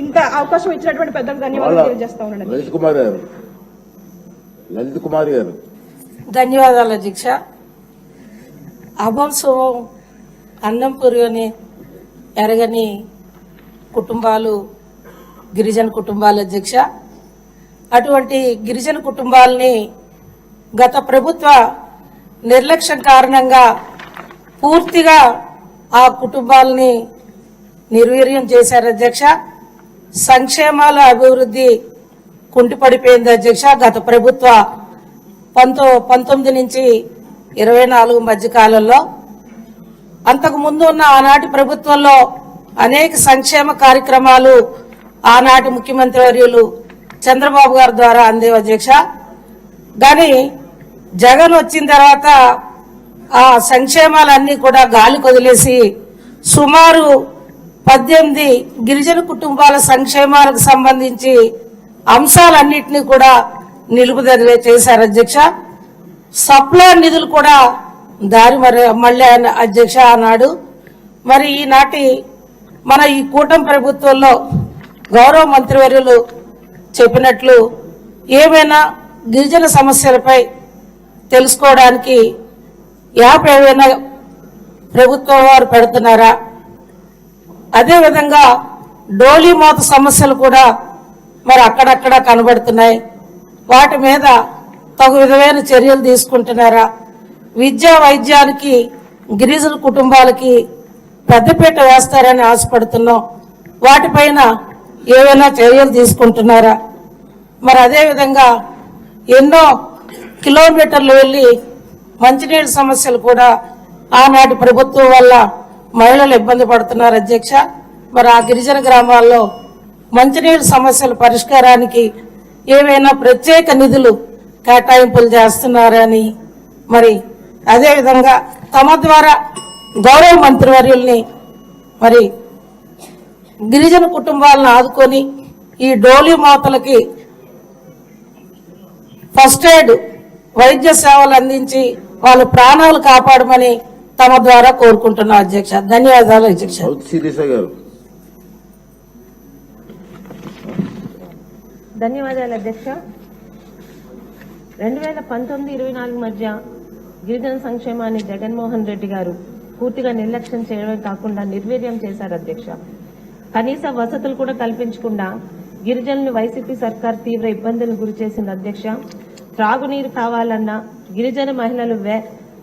ఇంత అవకాశం ఇచ్చినటువంటి పెద్దలకు ధన్యవాదాలు తెలియజేస్తా ఉన్నాను లలిత్ కుమార్ గారు. లలిత్ కుమార్ గారు. ధన్యవాదాలు అధ్యక్ష అభం శుభం అన్నం పురుగని ఎరగని కుటుంబాలు గిరిజన కుటుంబాల అధ్యక్ష అటువంటి గిరిజన కుటుంబాలని గత ప్రభుత్వ నిర్లక్ష్యం కారణంగా పూర్తిగా ఆ కుటుంబాలని నిర్వీర్యం చేశారు అధ్యక్ష. సంక్షేమాల అభివృద్ధి కుంటిపడిపోయింది అధ్యక్ష. గత ప్రభుత్వ పంతో పంతొమ్మిది నుంచి ఇరవై నాలుగు మధ్య కాలంలో అంతకు ముందు ఉన్న ఆనాటి ప్రభుత్వంలో అనేక సంక్షేమ కార్యక్రమాలు ఆనాటి ముఖ్యమంత్రి వర్యులు చంద్రబాబు గారి ద్వారా అందేవి అధ్యక్ష. కానీ జగన్ వచ్చిన తర్వాత ఆ సంక్షేమాలన్నీ కూడా గాలి కొదిలేసి సుమారు పద్దెనిమిది గిరిజన కుటుంబాల సంక్షేమాలకు సంబంధించి అంశాలన్నింటినీ కూడా నిలుపుదల చేశారు అధ్యక్ష. సప్లా నిధులు కూడా దారి మరి మళ్ళీ అధ్యక్ష అన్నాడు మరి ఈనాటి మన ఈ కూటమి ప్రభుత్వంలో గౌరవ మంత్రివర్యులు చెప్పినట్లు ఏమైనా గిరిజన సమస్యలపై తెలుసుకోవడానికి యాప్ ఏమైనా ప్రభుత్వం వారు పెడుతున్నారా? అదేవిధంగా డోలీమోత సమస్యలు కూడా మరి అక్కడక్కడ కనబడుతున్నాయి. వాటి మీద తగు విధమైన చర్యలు తీసుకుంటున్నారా? విద్యా వైద్యానికి గిరిజన కుటుంబాలకి పెద్దపీట వేస్తారని ఆశపడుతున్నాం. వాటిపైన ఏవైనా చర్యలు తీసుకుంటున్నారా? మరి అదేవిధంగా ఎన్నో కిలోమీటర్లు వెళ్ళి మంచినీటి సమస్యలు కూడా ఆనాటి ప్రభుత్వం వల్ల మహిళలు ఇబ్బంది పడుతున్నారు అధ్యక్ష. మరి ఆ గిరిజన గ్రామాల్లో మంచినీటి సమస్యల పరిష్కారానికి ఏవైనా ప్రత్యేక నిధులు కేటాయింపులు చేస్తున్నారని మరి అదేవిధంగా తమ ద్వారా గౌరవ మంత్రివర్యుల్ని మరి గిరిజన కుటుంబాలను ఆదుకొని ఈ డోలీ మాతలకి ఫస్ట్ ఎయిడ్ వైద్య సేవలు అందించి వాళ్ళ ప్రాణాలు కాపాడమని తమ ద్వారా కోరుకుంటున్నా అధ్యక్ష ధన్యవాదాలు అధ్యక్ష. ధన్యవాదాలు అధ్యక్ష. రెండు వేల పంతొమ్మిది ఇరవై నాలుగు మధ్య గిరిజన సంక్షేమాన్ని జగన్మోహన్ రెడ్డి గారు పూర్తిగా నిర్లక్ష్యం చేయడమే కాకుండా నిర్వీర్యం చేశారు అధ్యక్ష. కనీస వసతులు కూడా కల్పించకుండా గిరిజనులు వైసీపీ సర్కార్ తీవ్ర ఇబ్బందులకు గురి చేసింది అధ్యక్ష. త్రాగునీరు కావాలన్నా గిరిజన మహిళలు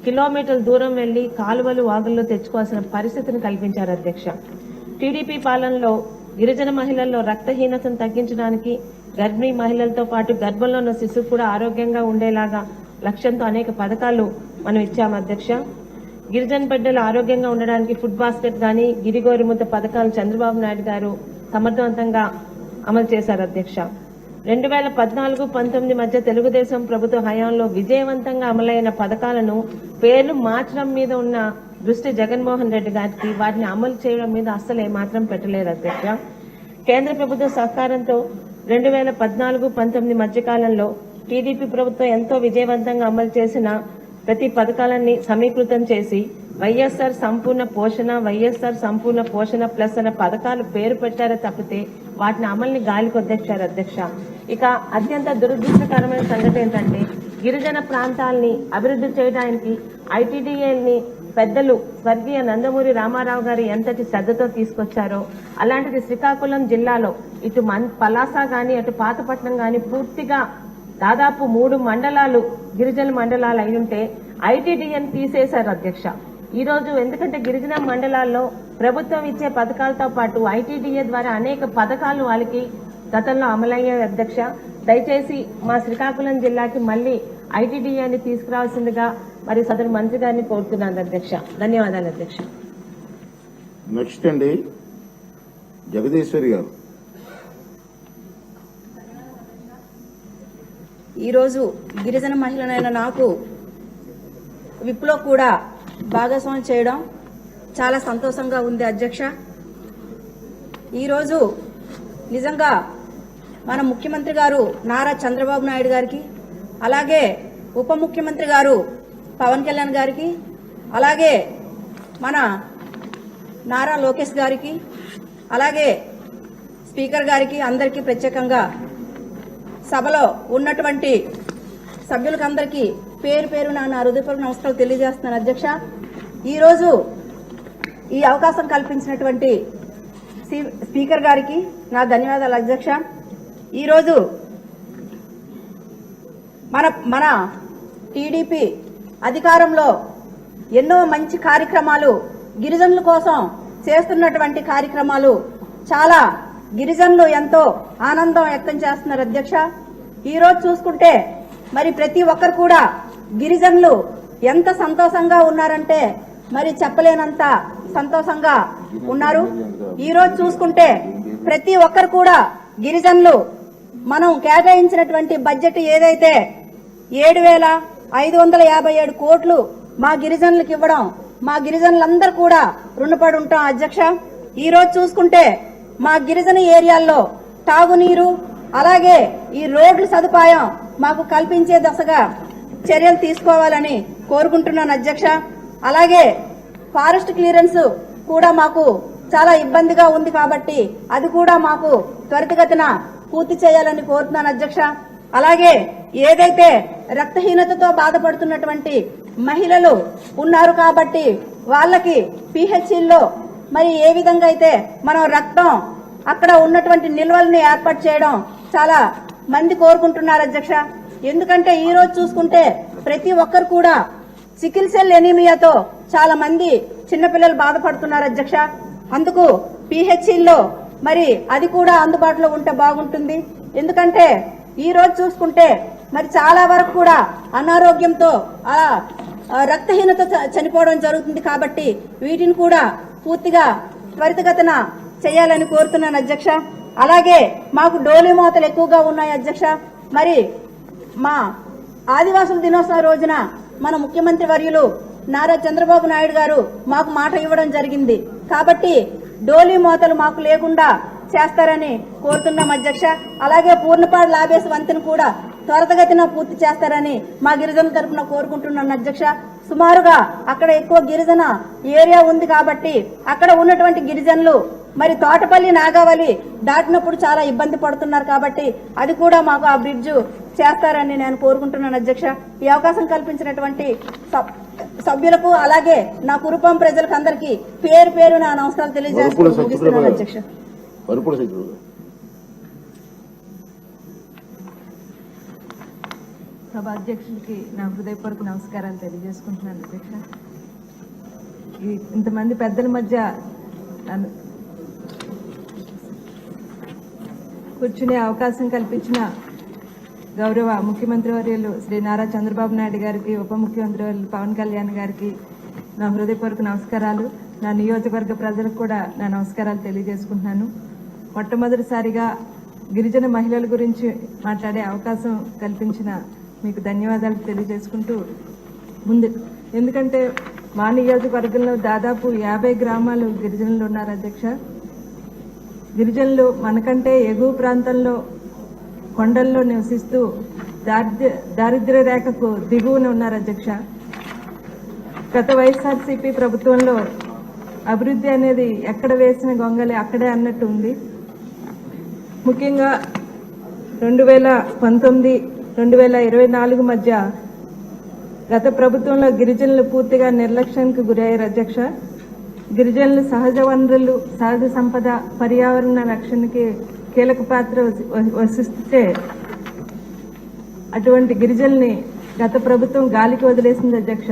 కిలోమీటర్ల దూరం వెళ్ళి కాలువలు వాగుల్లో తెచ్చుకోవాల్సిన పరిస్థితిని కల్పించారు అధ్యక్ష. టీడీపీ పాలనలో గిరిజన మహిళల్లో రక్తహీనతను తగ్గించడానికి గర్భిణీ మహిళలతో పాటు గర్భంలో ఉన్న శిశువు కూడా ఆరోగ్యంగా ఉండేలాగా లక్ష్యంతో అనేక పథకాలు మనం ఇచ్చాము అధ్యక్ష. గిరిజన బిడ్డలు ఆరోగ్యంగా ఉండడానికి ఫుడ్ బాస్కెట్ కానీ గిరిగోరుముద్ద పథకాలు చంద్రబాబు నాయుడు గారు సమర్థవంతంగా అమలు చేశారు అధ్యక్ష. రెండు వేల పద్నాలుగు పంతొమ్మిది మధ్య తెలుగుదేశం ప్రభుత్వ హయాంలో విజయవంతంగా అమలైన పథకాలను పేర్లు మార్చడం మీద ఉన్న దృష్టి జగన్మోహన్ రెడ్డి గారికి. వాటిని అమలు చేయడం మీద అస్సలు ఏమాత్రం పెట్టలేదు అధ్యక్ష. కేంద్ర ప్రభుత్వ సహకారంతో రెండు వేల పద్నాలుగు పంతొమ్మిది మధ్యకాలంలో టీడీపీ ప్రభుత్వం ఎంతో విజయవంతంగా అమలు చేసిన ప్రతి పథకాలన్నీ సమీకృతం చేసి వైఎస్ఆర్ సంపూర్ణ పోషణ వైఎస్ఆర్ సంపూర్ణ పోషణ ప్లస్ అనే పథకాలు పేరు పెట్టారే తప్పితే వాటిని అమలుని గాలికి కొద్దెచ్చారు అధ్యక్ష. ఇక అత్యంత దురదృష్టకరమైన సంగతి ఏంటంటే గిరిజన ప్రాంతాల్ని అభివృద్ధి చేయడానికి ఐటీడీఏల్ని పెద్దలు స్వర్గీయ నందమూరి రామారావు గారు ఎంతటి శ్రద్ధతో తీసుకొచ్చారో అలాంటిది శ్రీకాకుళం జిల్లాలో ఇటు మన్ పలాస కానీ అటు పాతపట్నం కానీ పూర్తిగా దాదాపు మూడు మండలాలు గిరిజన మండలాలు అయి ఉంటే ఐటీడీఎన్ తీసేశారు అధ్యక్ష. ఈ రోజు ఎందుకంటే గిరిజన మండలాల్లో ప్రభుత్వం ఇచ్చే పథకాలతో పాటు ఐటీడీఏ ద్వారా అనేక పథకాలు వాళ్ళకి గతంలో అమలయ్యాయి అధ్యక్ష దయచేసి మా శ్రీకాకుళం జిల్లాకి మళ్ళీ ఐటీడీఏని తీసుకురావాల్సిందిగా మరి సదరు మంత్రి గారిని కోరుతున్నాను అధ్యక్ష. ధన్యవాదాలు అధ్యక్ష. నెక్స్ట్ అండి జగదీశ్వరి గారు. ఈరోజు గిరిజన మహిళనైన నాకు విప్లో కూడా భాగస్వామ్యం చేయడం చాలా సంతోషంగా ఉంది అధ్యక్ష. ఈరోజు నిజంగా మన ముఖ్యమంత్రి గారు నారా చంద్రబాబు నాయుడు గారికి అలాగే ఉప ముఖ్యమంత్రి గారు పవన్ కళ్యాణ్ గారికి అలాగే మన నారా లోకేష్ గారికి అలాగే స్పీకర్ గారికి అందరికీ ప్రత్యేకంగా సభలో ఉన్నటువంటి సభ్యులకందరికీ పేరు పేరు నా నా హృదయపూర్వక నమస్కారాలు తెలియజేస్తున్నాను అధ్యక్ష. ఈరోజు ఈ అవకాశం కల్పించినటువంటి సి- స్పీకర్ గారికి నా ధన్యవాదాలు అధ్యక్ష. ఈరోజు మన మన టీడీపీ అధికారంలో ఎన్నో మంచి కార్యక్రమాలు గిరిజనుల కోసం చేస్తున్నటువంటి కార్యక్రమాలు చాలా గిరిజనులు ఎంతో ఆనందం వ్యక్తం చేస్తున్నారు అధ్యక్ష. ఈరోజు చూసుకుంటే మరి ప్రతి ఒక్కరు కూడా గిరిజనులు ఎంత సంతోషంగా ఉన్నారంటే మరి చెప్పలేనంత సంతోషంగా ఉన్నారు. ఈరోజు చూసుకుంటే ప్రతి ఒక్కరు కూడా గిరిజనులు మనం కేటాయించినటువంటి బడ్జెట్ ఏదైతే ఏడు వేల ఐదు వందల యాభై ఏడు కోట్లు మా గిరిజనులకు ఇవ్వడం మా గిరిజనులందరూ కూడా రుణపడి ఉంటాం అధ్యక్ష. ఈరోజు చూసుకుంటే మా గిరిజన ఏరియాల్లో తాగునీరు అలాగే ఈ రోడ్ల సదుపాయం మాకు కల్పించే దశగా చర్యలు తీసుకోవాలని కోరుకుంటున్నాను అధ్యక్ష. అలాగే ఫారెస్ట్ క్లియరెన్స్ కూడా మాకు చాలా ఇబ్బందిగా ఉంది కాబట్టి అది కూడా మాకు త్వరితగతిన పూర్తి చేయాలని కోరుతున్నాను అధ్యక్ష. అలాగే ఏదైతే రక్తహీనతతో బాధపడుతున్నటువంటి మహిళలు ఉన్నారు కాబట్టి వాళ్ళకి పిహెచ్సిల్లో మరి ఏ విధంగా అయితే మనం రక్తం అక్కడ ఉన్నటువంటి నిల్వల్ని ఏర్పాటు చేయడం చాలా మంది కోరుకుంటున్నారు అధ్యక్ష. ఎందుకంటే ఈ రోజు చూసుకుంటే ప్రతి ఒక్కరు కూడా సికిల్ సెల్ ఎనీమియాతో చాలా మంది చిన్నపిల్లలు బాధపడుతున్నారు అధ్యక్ష. అందుకు పిహెచ్సిల్లో మరి అది కూడా అందుబాటులో ఉంటే బాగుంటుంది. ఎందుకంటే ఈ రోజు చూసుకుంటే మరి చాలా వరకు కూడా అనారోగ్యంతో ఆ రక్తహీనత చ- చనిపోవడం జరుగుతుంది కాబట్టి వీటిని కూడా పూర్తిగా త్వరితగతన చేయాలని కోరుతున్నాను అధ్యక్ష. అలాగే మాకు డోలి మోతలు ఎక్కువగా ఉన్నాయి అధ్యక్ష. మరి మా ఆదివాసుల దినోత్సవం రోజున మన ముఖ్యమంత్రి వర్యులు నారా చంద్రబాబు నాయుడు గారు మాకు మాట ఇవ్వడం జరిగింది. కాబట్టి డోలీ మోతలు మాకు లేకుండా చేస్తారని కోరుతున్నాం అధ్యక్ష. అలాగే పూర్ణపాడు లాభేశ వంతెన కూడా త్వరతగతిన పూర్తి చేస్తారని మా గిరిజనుల తరఫున కోరుకుంటున్నాను అధ్యక్ష. సుమారుగా అక్కడ ఎక్కువ గిరిజన ఏరియా ఉంది కాబట్టి అక్కడ ఉన్నటువంటి గిరిజనులు మరి తోటపల్లి నాగావళి దాటినప్పుడు చాలా ఇబ్బంది పడుతున్నారు కాబట్టి అది కూడా మాకు ఆ బ్రిడ్జ్ చేస్తారని నేను కోరుకుంటున్నాను అధ్యక్ష. ఈ అవకాశం కల్పించినటువంటి సభ్యులకు అలాగే నా కురుపం ప్రజలకు అందరికీ పేరు పేరు నా నమస్కారాలు వరుపుల తెలియజేస్తూ ముగిస్తున్నాను సత్యప్రభ అధ్యక్ష. వరుపుల సత్యప్రభ సభ అధ్యక్షులకి నా హృదయపూర్వక నమస్కారాలు తెలియజేసుకుంటున్నాను అధ్యక్ష. ఈ ఇంతమంది పెద్దల మధ్య కూర్చునే అవకాశం కల్పించిన గౌరవ ముఖ్యమంత్రి వర్యులు శ్రీ నారా చంద్రబాబు నాయుడు గారికి ఉప ముఖ్యమంత్రి వర్యులు పవన్ కళ్యాణ్ గారికి నా హృదయపూర్వక నమస్కారాలు. నా నియోజకవర్గ ప్రజలకు కూడా నా నమస్కారాలు తెలియజేసుకుంటున్నాను. మొట్టమొదటిసారిగా గిరిజన మహిళల గురించి మాట్లాడే అవకాశం కల్పించిన మీకు ధన్యవాదాలు తెలియజేసుకుంటూ ముందు ఎందుకంటే మా నియోజకవర్గంలో దాదాపు యాభై గ్రామాలు గిరిజనులు ఉన్నారు అధ్యక్ష గిరిజనులు మనకంటే ఎగువ ప్రాంతంలో కొండల్లో నివసిస్తూ దారిద్ర్య దారిద్ర్య రేఖకు దిగువన ఉన్నారు అధ్యక్ష. గత వైఎస్ఆర్సీపీ ప్రభుత్వంలో అభివృద్ధి అనేది ఎక్కడ వేసిన గొంగలి అక్కడే అన్నట్టు ఉంది. ముఖ్యంగా రెండు వేల పంతొమ్మిది రెండు వేల ఇరవై నాలుగు మధ్య గత ప్రభుత్వంలో గిరిజనులు పూర్తిగా నిర్లక్ష్యానికి గురయ్యారు అధ్యక్ష. గిరిజనులు సహజ వనరులు సహజ సంపద పర్యావరణ రక్షణకి కీలక పాత్ర వసి- వసిస్తే అటువంటి గిరిజల్ని గత ప్రభుత్వం గాలికి వదిలేసింది అధ్యక్ష.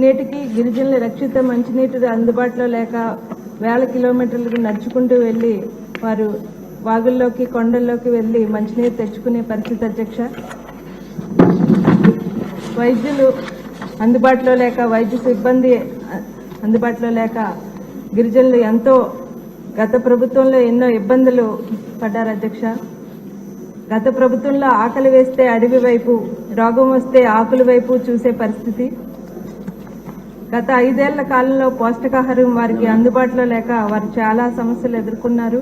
నేటికి గిరిజనులు రక్షిత మంచినీటి అందుబాటులో లేక వేల కిలోమీటర్లకు నడుచుకుంటూ వెళ్ళి వారు వాగుల్లోకి కొండల్లోకి వెళ్ళి మంచినీరు తెచ్చుకునే పరిస్థితి అధ్యక్ష. వైద్యులు అందుబాటులో లేక వైద్య సిబ్బంది అందుబాటులో లేక గిరిజనులు ఎంతో గత ప్రభుత్వంలో ఎన్నో ఇబ్బందులు పడ్డారు అధ్యక్ష. గత ప్రభుత్వంలో ఆకలి వేస్తే అడవి వైపు రోగం వస్తే ఆకుల వైపు చూసే పరిస్థితి. గత ఐదేళ్ళ కాలంలో పౌష్టికాహారం వారికి అందుబాటులో లేక వారు చాలా సమస్యలు ఎదుర్కొన్నారు.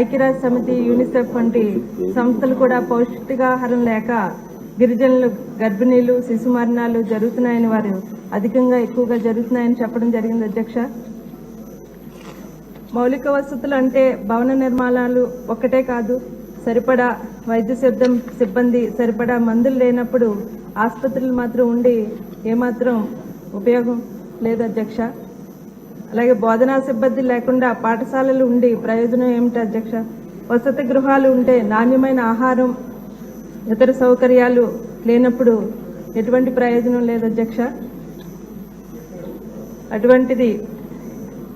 ఐక్యరాజ్య సమితి యూనిసెఫ్ వంటి సంస్థలు కూడా పౌష్టికాహారం లేక గిరిజనులు గర్భిణీలు శిశు మరణాలు జరుగుతున్నాయని వారు అధికంగా ఎక్కువగా జరుగుతున్నాయని చెప్పడం జరిగింది అధ్యక్ష. మౌలిక వసతులు అంటే భవన నిర్మాణాలు ఒక్కటే కాదు సరిపడా వైద్య సిద్ధం సిబ్బంది సరిపడా మందులు లేనప్పుడు ఆసుపత్రులు మాత్రం ఉండి ఏమాత్రం ఉపయోగం లేదు అధ్యక్ష? అలాగే బోధనా సిబ్బంది లేకుండా పాఠశాలలు ఉండి ప్రయోజనం ఏమిటి అధ్యక్ష? వసతి గృహాలు ఉంటే నాణ్యమైన ఆహారం ఇతర సౌకర్యాలు లేనప్పుడు ఎటువంటి ప్రయోజనం లేదు అధ్యక్ష? అటువంటిది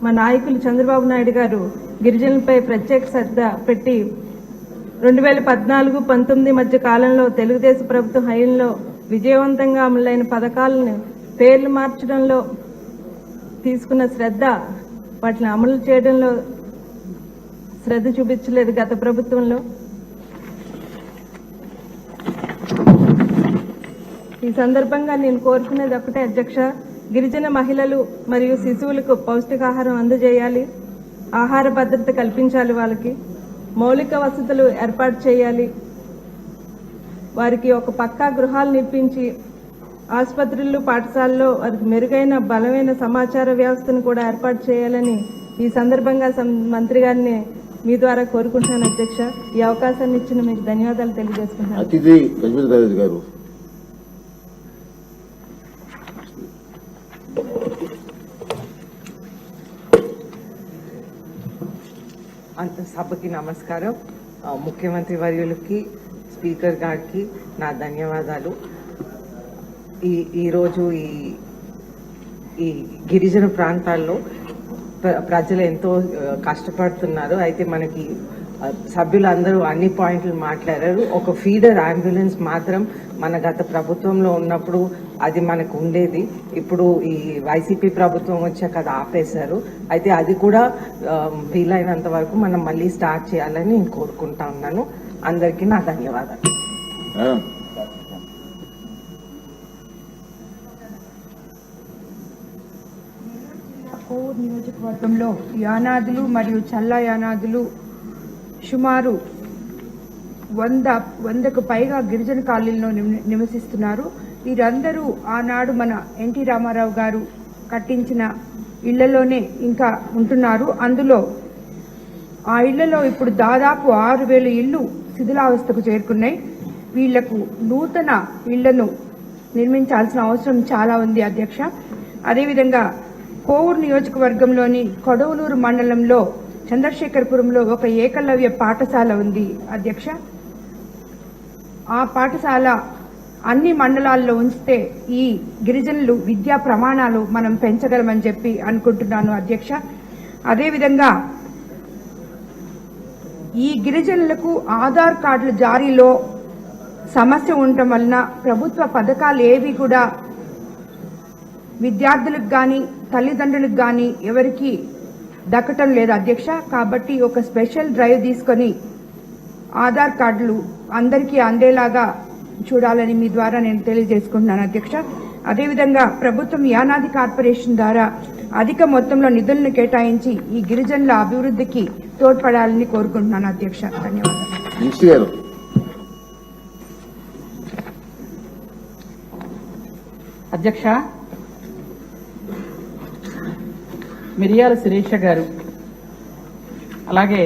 మా నాయకులు చంద్రబాబు నాయుడు గారు గిరిజనులపై ప్రత్యేక శ్రద్ధ పెట్టి రెండు వేల పద్నాలుగు పంతొమ్మిది మధ్య కాలంలో తెలుగుదేశం ప్రభుత్వం హయంలో విజయవంతంగా అమలైన పథకాలను పేర్లు మార్చడంలో తీసుకున్న శ్రద్ధ వాటిని అమలు చేయడంలో శ్రద్ధ చూపించలేదు గత ప్రభుత్వంలో. ఈ సందర్భంగా నేను కోరుకునేది ఒకటే అధ్యక్ష. గిరిజన మహిళలు మరియు శిశువులకు పౌష్టికాహారం అందజేయాలి. ఆహార భద్రత కల్పించాలి వాళ్ళకి. మౌలిక వసతులు ఏర్పాటు చేయాలి. వారికి ఒక పక్కా గృహాలు నిర్మించి ఆసుపత్రులు పాఠశాలలో వారికి మెరుగైన బలమైన సమాచార వ్యవస్థను కూడా ఏర్పాటు చేయాలని ఈ సందర్భంగా మంత్రి గారిని మీ ద్వారా కోరుకుంటున్నాను అధ్యక్ష. ఈ అవకాశాన్ని ఇచ్చిన మీకు ధన్యవాదాలు తెలియజేసుకుంటున్నాను అతిథి గజపతి రాజు గారు అంత సభకి నమస్కారం. ముఖ్యమంత్రి వర్యులకి స్పీకర్ గారికి నా ధన్యవాదాలు. ఈ ఈరోజు ఈ ఈ గిరిజన ప్రాంతాల్లో ప్ర- ప్రజలు ఎంతో కష్టపడుతున్నారు. అయితే మనకి సభ్యులందరూ అన్ని పాయింట్లు మాట్లాడారు. ఒక ఫీడర్ అంబులెన్స్ మాత్రం మన గత ప్రభుత్వంలో ఉన్నప్పుడు అది మనకు ఉండేది. ఇప్పుడు ఈ వైసీపీ ప్రభుత్వం వచ్చాక అది ఆపేశారు. అయితే అది కూడా వీలైనంత వరకు మనం మళ్ళీ స్టార్ట్ చేయాలని నేను కోరుకుంటా ఉన్నాను. అందరికీ నా ధన్యవాదాలు. కోవూరు నియోజకవర్గంలో యానాదులు మరియు చల్ల యానాదులు సుమారు వంద వందకు పైగా గిరిజన కాలనీలో నివ- నివసిస్తున్నారు. వీరందరూ ఆనాడు మన ఎన్టీ రామారావు గారు కట్టించిన ఇళ్ళలోనే ఇంకా ఉంటున్నారు. అందులో ఆ ఇళ్ళలో ఇప్పుడు దాదాపు ఆరు వేల ఇళ్ళు శిథిలావస్థకు చేరుకున్నాయి. వీళ్ళకు నూతన ఇళ్ళను నిర్మించాల్సిన అవసరం చాలా ఉంది అధ్యక్ష. అదేవిధంగా కోవూరు నియోజకవర్గంలోని కొడవలూరు మండలంలో చంద్రశేఖరపురంలో ఒక ఏకలవ్య పాఠశాల ఉంది అధ్యక్ష. ఆ పాఠశాల అన్ని మండలాల్లో ఉంచితే ఈ గిరిజనులు విద్యా ప్రమాణాలు మనం పెంచగలమని చెప్పి అనుకుంటున్నాను అధ్యక్ష. అదేవిధంగా ఈ గిరిజనులకు ఆధార్ కార్డుల జారీలో సమస్య ఉండటం వలన ప్రభుత్వ పథకాలు ఏవి కూడా విద్యార్థులకు కానీ తల్లిదండ్రులకు కానీ ఎవరికి దక్కటం లేదు అధ్యక్ష. కాబట్టి ఒక స్పెషల్ డ్రైవ్ తీసుకొని ఆధార్ కార్డులు అందరికీ అందేలాగా చూడాలని మీ ద్వారా నేను తెలియజేసుకుంటున్నాను అధ్యక్ష. అదేవిధంగా ప్రభుత్వం యానాది కార్పొరేషన్ ద్వారా అధిక మొత్తంలో నిధులను కేటాయించి ఈ గిరిజనుల అభివృద్ధికి తోడ్పడాలని కోరుకుంటున్నాను అధ్యక్ష. ధన్యవాదాలు. అధ్యక్ష మిరియాల శిరీష గారు అలాగే